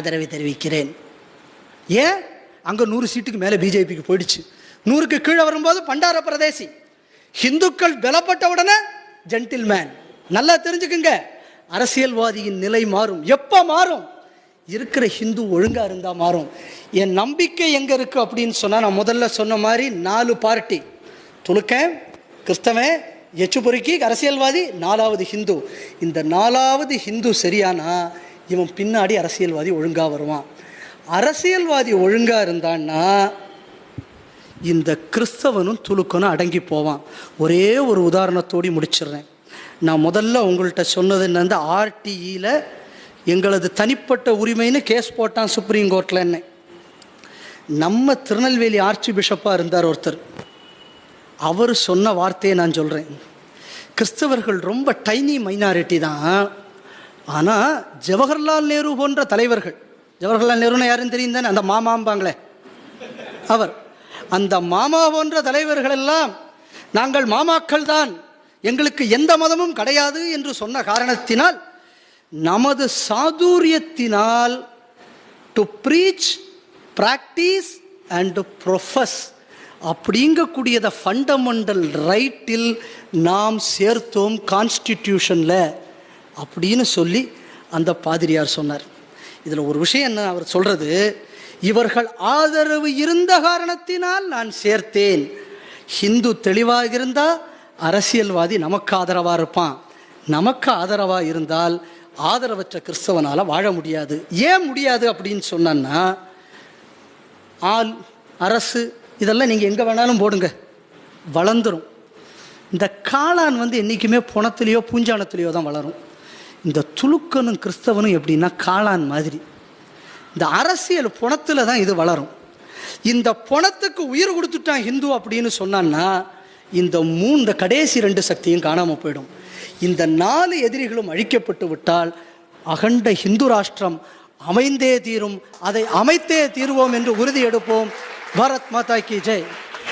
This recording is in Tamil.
ஆதரவை தெரிவிக்கிறேன். ஏன்? அங்கே நூறு சீட்டுக்கு மேலே பிஜேபிக்கு போயிடுச்சு. நூறுக்கு கீழே வரும்போது பண்டார பிரதேசி. ஹிந்துக்கள் பலப்பட்ட உடனே ஜென்டில்மேன் நல்லா தெரிஞ்சுக்குங்க. அரசியல்வாதியின் நிலை மாறும். எப்போ மாறும்? இருக்கிற ஹிந்து ஒழுங்காக இருந்தால் மாறும். என் நம்பிக்கை எங்கே இருக்குது அப்படின்னு சொன்னால் நான் முதல்ல சொன்ன மாதிரி நாலு பார்ட்டி துலுக்கன் கிறிஸ்தவன் எச்சுபொறுக்கி அரசியல்வாதி நாலாவது ஹிந்து. இந்த நாலாவது ஹிந்து சரியானா? இவன் பின்னாடி அரசியல்வாதி ஒழுங்காக வருவான். அரசியல்வாதி ஒழுங்காக இருந்தான்னா இந்த கிறிஸ்தவனும் துலுக்கனும் அடங்கி போவான். ஒரே ஒரு உதாரணத்தோடு முடிச்சிடுறேன். நான் முதல்ல உங்கள்கிட்ட சொன்னது என்னந்து ஆர்டிஇயில் எங்களது தனிப்பட்ட உரிமைன்னு கேஸ் போட்டான் சுப்ரீம் கோர்ட்டில் என்ன. நம்ம திருநெல்வேலி ஆர்ச்சி பிஷப்பாக இருந்தார் ஒருத்தர். அவர் சொன்ன வார்த்தையை நான் சொல்கிறேன் கிறிஸ்தவர்கள் ரொம்ப டைனி மைனாரிட்டி தான். ஆனால் ஜவஹர்லால் நேரு போன்ற தலைவர்கள் ஜவஹர்லால் நேருன்னு யாருன்னு தெரியும் தானே? அந்த மாமாம்பாங்களே அவர். அந்த மாமா போன்ற தலைவர்கள் எல்லாம் நாங்கள் மாமாக்கள் தான் எங்களுக்கு எந்த மதமும் கிடையாது என்று சொன்ன காரணத்தினால் நமது சாதுரியத்தினால் to preach practice and profess அப்படிங்கக்கூடியத fundamental ரைட்டில் நாம் சேர்த்தோம் கான்ஸ்டிடியூஷனில் அப்படின்னு சொல்லி அந்த பாதிரியார் சொன்னார். இதில் ஒரு விஷயம் என்ன அவர் சொல்கிறது இவர்கள் ஆதரவு இருந்த காரணத்தினால் நான் சேர்த்தேன். ஹிந்து தெளிவாக இருந்தால் அரசியல்வாதி நமக்கு ஆதரவாக இருப்பான். நமக்கு ஆதரவாக இருந்தால் ஆதரவற்ற கிறிஸ்தவனால் வாழ முடியாது. ஏன் முடியாது அப்படின்னு சொன்னா ஆள் அரசு இதெல்லாம் நீங்கள் எங்கே வேணாலும் போடுங்க. வளர்ந்துரும். இந்த காளான் வந்து என்றைக்குமே புணத்துலேயோ பூஞ்சானத்துலேயோ தான் வளரும். இந்த துலுக்கனும் கிறிஸ்தவனும் எப்படின்னா காளான் மாதிரி. இந்த அரசியல் புணத்தில் தான் இது வளரும். இந்த புணத்துக்கு உயிர் கொடுத்துட்டான் ஹிந்து அப்படின்னு சொன்னான்னா இந்த மூன்று இந்த கடைசி ரெண்டு சக்தியும் காணாமல் போயிடும். இந்த நாலு எதிரிகளும் அழிக்கப்பட்டு விட்டால் அகண்ட ஹிந்து ராஷ்டிரம் அமைந்தே தீரும். அதை அமைத்தே தீர்வோம் என்று உறுதி எடுப்போம். பாரத் மாதா கி ஜெய்.